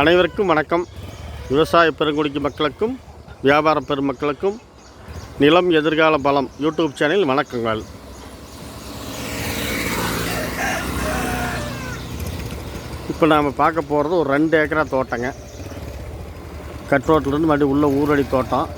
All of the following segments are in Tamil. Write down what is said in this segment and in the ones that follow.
அனைவருக்கும் வணக்கம். விவசாய பெருங்குடிக்கு மக்களுக்கும் வியாபார பெருமக்களுக்கும் நிலம் எதிர்கால பலம் யூடியூப் சேனல் வணக்கங்கள். இப்போ நாம் பார்க்க போகிறது ஒரு ரெண்டு ஏக்கரா தோட்டங்க. கட்ரோட்டிலேருந்து மறுபடியும் உள்ள ஊரடி தோட்டம்.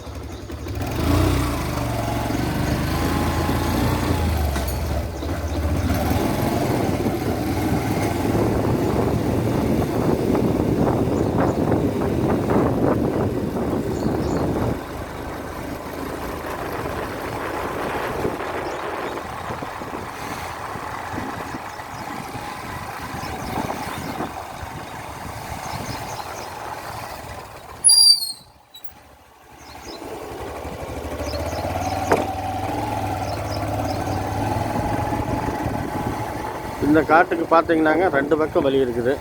இந்த காட்டுக்கு பார்த்தீங்கன்னாங்க ரெண்டு பக்கம் வழி இருக்குது.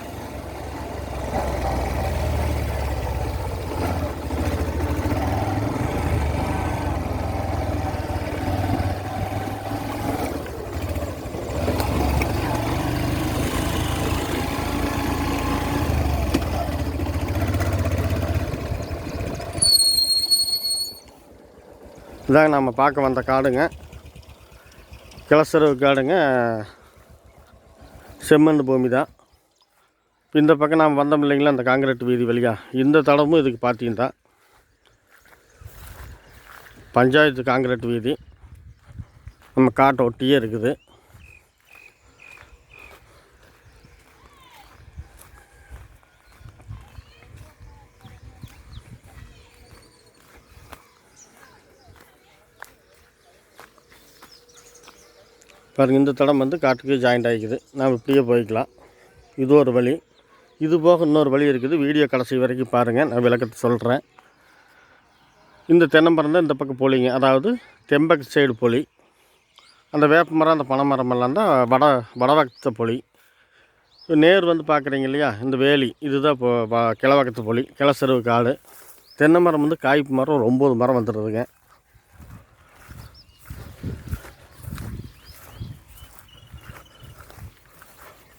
இதாங்க நம்ம பார்க்க வந்த காடுங்க. கிளசரவு காடுங்க. செம்மண் பூமி தான். இந்த பக்கம் நாம் வந்தோம் இல்லைங்களா அந்த காங்கிரீட் வீதி வழியாக இந்த தடமும் இதுக்கு பார்த்தீங்கன்னா பஞ்சாயத்து காங்கிரீட் வீதி. நம்ம காட்டை ஒட்டியே இருக்குது. பாருங்க இந்த தடம் வந்து காட்டுக்கு ஜாயிண்ட் ஆகிக்குது நாம் இப்படியே போய்க்கலாம். இது ஒரு வழி. இது போக இன்னொரு வழி இருக்குது. வீடியோ கடைசி வரைக்கும் பாருங்கள் நான் விளக்கத்தை சொல்கிறேன் இந்த தென்னமரம் தான் இந்த பக்கம் போலிங்க. அதாவது தெம்பக்கு சைடு பொலி. அந்த வேப்ப மரம் அந்த பனை தான் வட வடவக்கத்து பொலி. நேர் வந்து பார்க்குறீங்க இல்லையா? இந்த வேலி. இதுதான் இப்போ வ- கிழவக்கத்து பொலி. கிளசருவு காடு. தென்னை மரம் வந்து காய்ப்பு மரம் ஒரு ஒம்பது மரம் வந்துடுதுங்க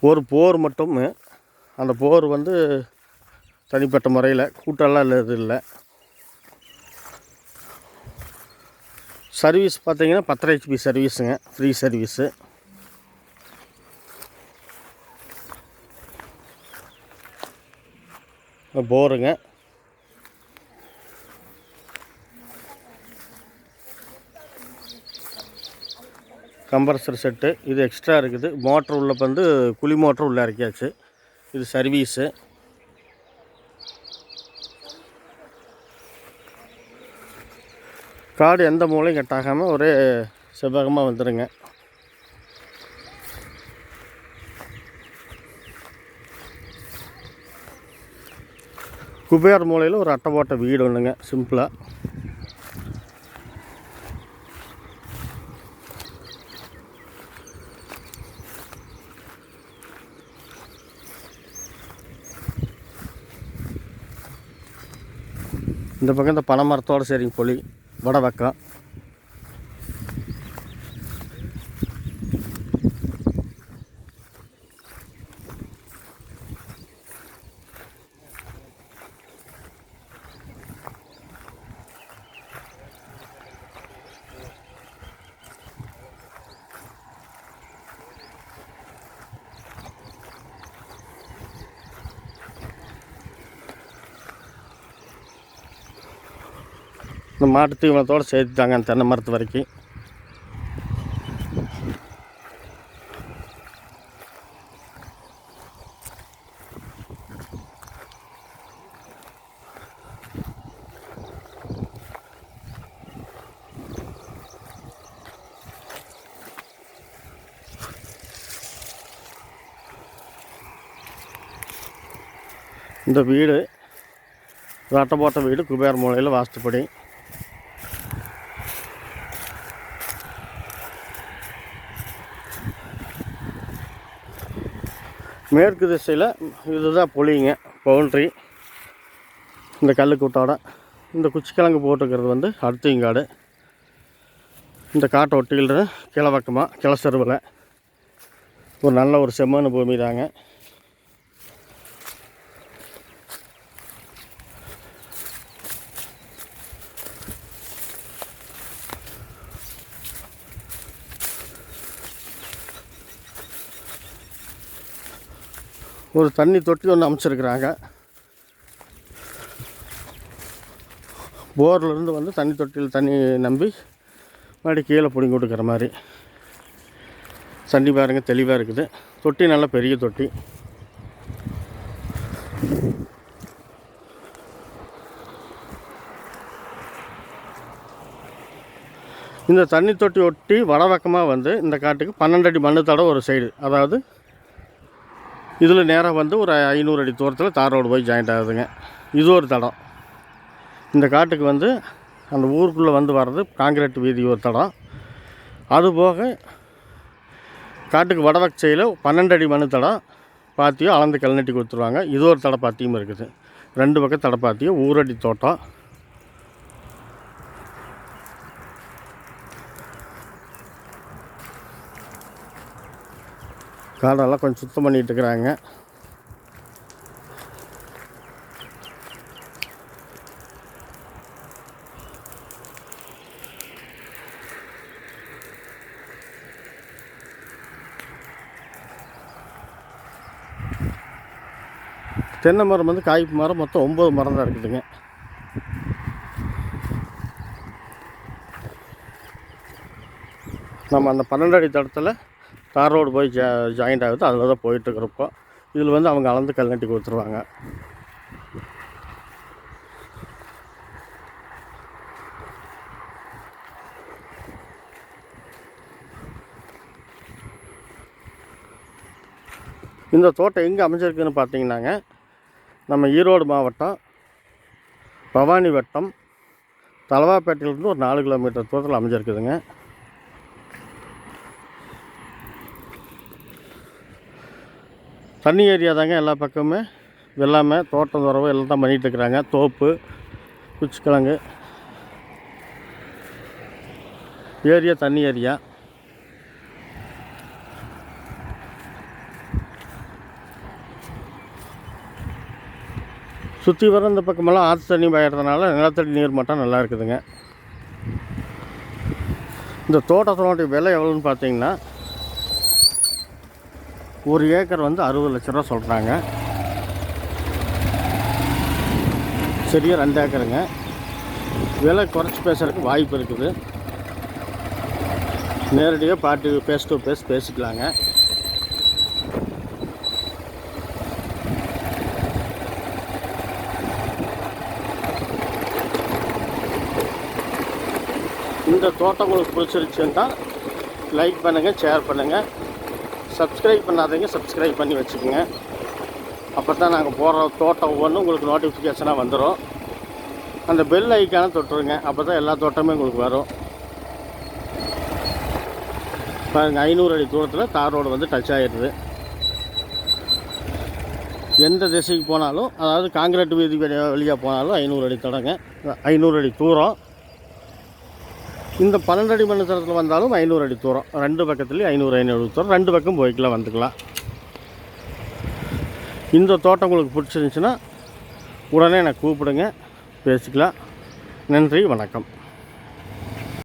ஒரு போர் மட்டும். அந்த போர் வந்து தனிப்பட்ட முறையில் கூட்டெல்லாம் இல்லை இல்லை. சர்வீஸ் பார்த்தீங்கன்னா பத்தரை ஹெச்பி சர்வீஸுங்க ஃப்ரீ சர்வீஸு போருங்க. கம்ப்ரஸர் செட்டு இது எக்ஸ்ட்ரா இருக்குது. மோட்ரு உள்ள வந்து குழி மோட்ரு உள்ளே இறக்கியாச்சு. இது சர்வீஸு காடு எந்த மூலையும் கட்டாகாமல் ஒரே செவ்வகமாக வந்துடுங்க குபேர் மூலையில் ஒரு அட்டை போட்ட வீடு ஒன்றுங்க சிம்பிளாக இந்த பக்கம் இந்த பனை மரத்தோடு சரிங்க பொலி வட பக்கம். இந்த மாட்டு தீவனத்தோடு சேர்த்துட்டாங்க அந்த தென்னை மரத்து வரைக்கும். இந்த வீடு வட்ட போட்ட வீடு குபேர் மூலையில் வாஸ்துப்படி. மேற்கு திசையில் இதுதான் புளிங்க பவுண்ட்ரி. இந்த கல்லுக்கூட்டோட இந்த குச்சிக்கிழங்கு போட்டுக்கிறது வந்து அடுத்திங்காடு. இந்த காட்டை ஒட்டியில் கிளவக்கமாக கிளசருவில் ஒரு நல்ல ஒரு செம்மண் பூமி தாங்க. ஒரு தண்ணி தொட்டி ஒன்று அமைச்சிருக்கிறாங்க. போர்லேருந்து வந்து தண்ணி தொட்டியில் தண்ணி நம்பி மறுபடி கீழே பிடிங்கி கொடுக்குற மாதிரி. தண்ணி பாருங்க தெளிவாக இருக்குது. தொட்டி நல்லா பெரிய தொட்டி. இந்த தண்ணி தொட்டி ஒட்டி வடவக்கமாக வந்து இந்த காட்டுக்கு பன்னெண்டு அடி மண்ணு தடவை ஒரு சைடு அதாவது இதில் நேராக வந்து ஒரு ஐநூறு அடி தூரத்தில் தார் ரோடு போய் ஜாயிண்ட் ஆகுதுங்க. இது ஒரு தடம். இந்த காட்டுக்கு வந்து அந்த ஊருக்குள்ளே வந்து வர்றது காங்கிரீட் வீதி ஒரு தடம். அதுபோக காட்டுக்கு வடவக்கு சைடில் பன்னெண்டு அடி மனு தடம். பாத்தியும் அளந்து கல்நட்டி கொடுத்துருவாங்க. இது ஒரு தடை பாத்தியும் இருக்குது. ரெண்டு பக்கம் தடை பாத்தியும் ஊரடி தோட்டம். காடெல்லாம் கொஞ்சம் சுத்தம் பண்ணிகிட்டு இருக்கிறாங்க தென்னை மரம் வந்து காய்ப்பு மரம் மொத்தம் ஒம்பது மரம் தான் இருக்குதுங்க. நம்ம அந்த பன்னெண்டு அடி தடத்தில் தார் ரோடு போய் ஜா ஜாயிண்ட் ஆகுது அதில் தான் போயிட்டுருக்குறப்போ. இதில் வந்து அவங்க அளந்து கல் நட்டி கொடுத்துருவாங்க. இந்த தோட்டம் எங்கே அமைஞ்சிருக்குன்னு பார்த்தீங்கன்னாங்க நம்ம ஈரோடு மாவட்டம் பவானி வட்டம் தலவாப்பேட்டையிலேருந்து ஒரு நாலு கிலோமீட்டர் தூரத்தில் அமைஞ்சிருக்குதுங்க. தண்ணி ஏரியா தாங்க எல்லா பக்கமுமே. வெள்ளாமை தோட்டம் துறவு எல்லாம் தான் பண்ணிகிட்டு இருக்கிறாங்க. தோப்பு குச்சிக்கிழங்கு. ஏரியா தண்ணி ஏரியா. சுற்றி வர இந்த பக்கமெல்லாம் ஆற்று தண்ணி பாயறதுனால நிலத்தடி நீர் மட்டம் நல்லா இருக்குதுங்க. இந்த தோட்டத்தினுடைய விலை எவ்வளோன்னு பார்த்தீங்கன்னா ஒரு ஏக்கர் வந்து அறுபது லட்ச ரூபா சொல்கிறாங்க சரியாக ரெண்டு ஏக்கருங்க. விலை குறைச்சி பேசுறதுக்கு வாய்ப்பு இருக்குது. நேரடியாக பாட்டு ஃபேஸ் டு ஃபேஸ் பேசிக்கலாங்க. இந்த தோட்டம் உங்களுக்கு பிடிச்சிருச்சுன்னா லைக் பண்ணுங்கள் ஷேர் பண்ணுங்கள் சப்ஸ்கிரைப் பண்ணாதீங்க சப்ஸ்கிரைப் பண்ணி வச்சுக்கோங்க. அப்போ தான் நாங்கள் போடுற தோட்டம் ஒவ்வொன்றும் உங்களுக்கு நோட்டிஃபிகேஷனாக வந்துடும் அந்த பெல் ஐக்கான தொட்டுருங்க அப்போ தான் எல்லா தோட்டமே உங்களுக்கு வரும். பாருங்கள் ஐநூறு அடி தூரத்தில் தார் ரோடு வந்து டச் ஆகிடுது எந்த திசைக்கு போனாலும் அதாவது காங்கிரீட் வீதி வழியாக போனாலும் ஐநூறு அடி தொடங்க ஐநூறு அடி தூரம். இந்த பன்னெண்டு அடி மண் வந்தாலும் ஐநூறு அடி தூரம். ரெண்டு பக்கத்துலேயும் ஐநூறு ஐநூறு தூரம். ரெண்டு பக்கம் போய்க்கலாம் வந்துக்கலாம். இந்த தோட்டம் உங்களுக்கு பிடிச்சிருந்துச்சுன்னா உடனே எனக்கு கூப்பிடுங்க. பேசிக்கலாம். நன்றி வணக்கம்.